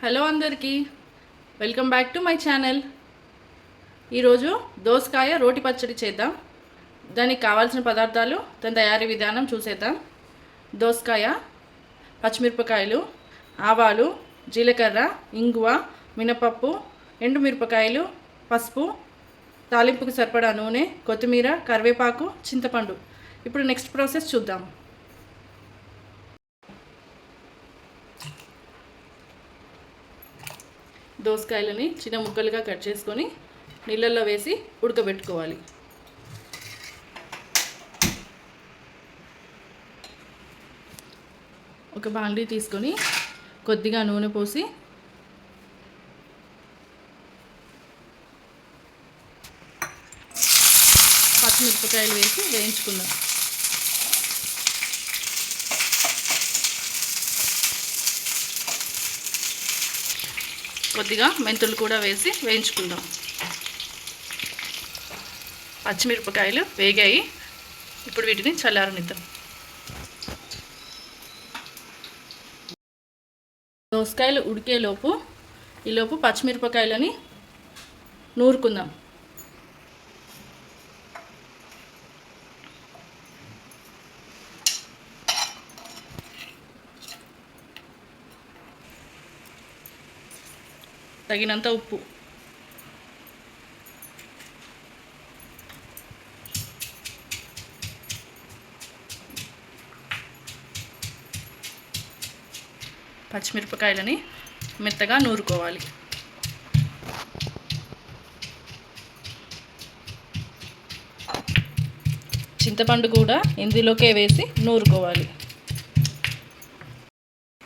Hello అందరికీ. Welcome back to my channel. ఈరోజు దోసకాయ రోటి పచ్చడి చేద్దాం. దానికి కావాల్సిన పదార్థాలు దాని తయారీ విధానం చూసేద్దాం. దోసకాయ పచ్చిమిరపకాయలు ఆవాలు జీలకర్ర ఇంగువ మినపప్పు ఎండుమిరపకాయలు పసుపు తాలింపుకు సరిపడా నూనె కొత్తిమీర కరివేపాకు చింతపండు. ఇప్పుడు నెక్స్ట్ ప్రాసెస్ చూద్దాం. దోసకాయలని చిన్న ముక్కలుగా కట్ చేసుకొని నీళ్ళల్లో వేసి ఉడకబెట్టుకోవాలి. ఒక బాండీ తీసుకొని కొద్దిగా నూనె పోసి పచ్చిమిరపకాయలు వేసి వేయించుకుందాం. కొద్దిగా మెంతులు కూడా వేసి వేయించుకుందాం. పచ్చిమిరపకాయలు వేగాయి. ఇప్పుడు వీటిని చల్లారనిద్దాం. దోసకాయలు ఉడికేలోపు ఈలోపు పచ్చిమిరపకాయలని నూరుకుందాం. తగినంత ఉప్పు. పచ్చిమిరపకాయలని మెత్తగా నూరుకోవాలి. చింతపండు కూడా ఇందులోకే వేసి నూరుకోవాలి.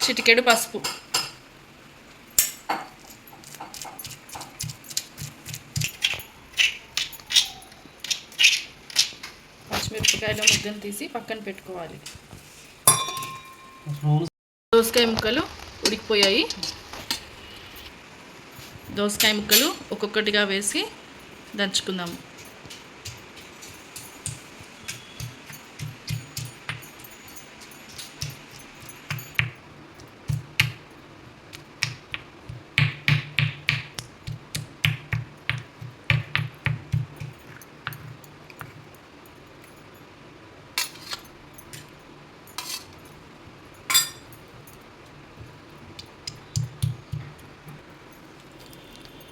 చిటికెడు పసుపు. పచ్చిమిరపకాయల ముద్దను తీసి పక్కన పెట్టుకోవాలి. దోసకాయ ముక్కలు ఉడికిపోయాయి. దోసకాయ ముక్కలు ఒక్కొక్కటిగా వేసి దంచుకుందాము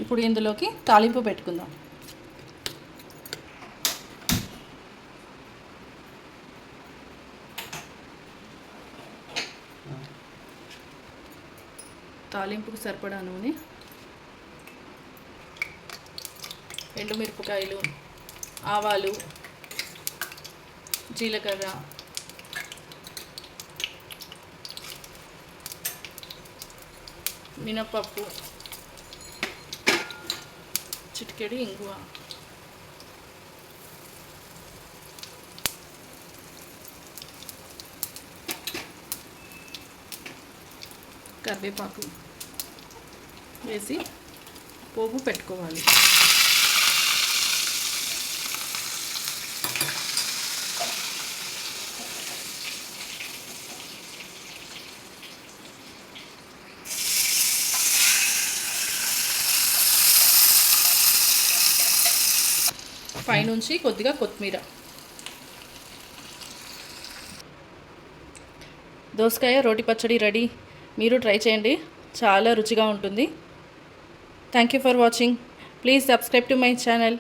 ఇప్పుడు ఇందులోకి తాలింపు పెట్టుకుందాం. తాలింపుకు సరిపడా నూనె ఎండుమిరపకాయలు ఆవాలు జీలకర్ర మినపప్పు చిటికెడు ఇంగువ. కరివేపాకు వేసి పోపు పెట్టుకోవాలి. పైనుంచి కొద్దిగా కొత్తిమీర. దోసకాయ రోటి పచ్చడి రెడీ. మీరు ట్రై చేయండి. చాలా రుచిగా ఉంటుంది. Thank you for watching please subscribe to my channel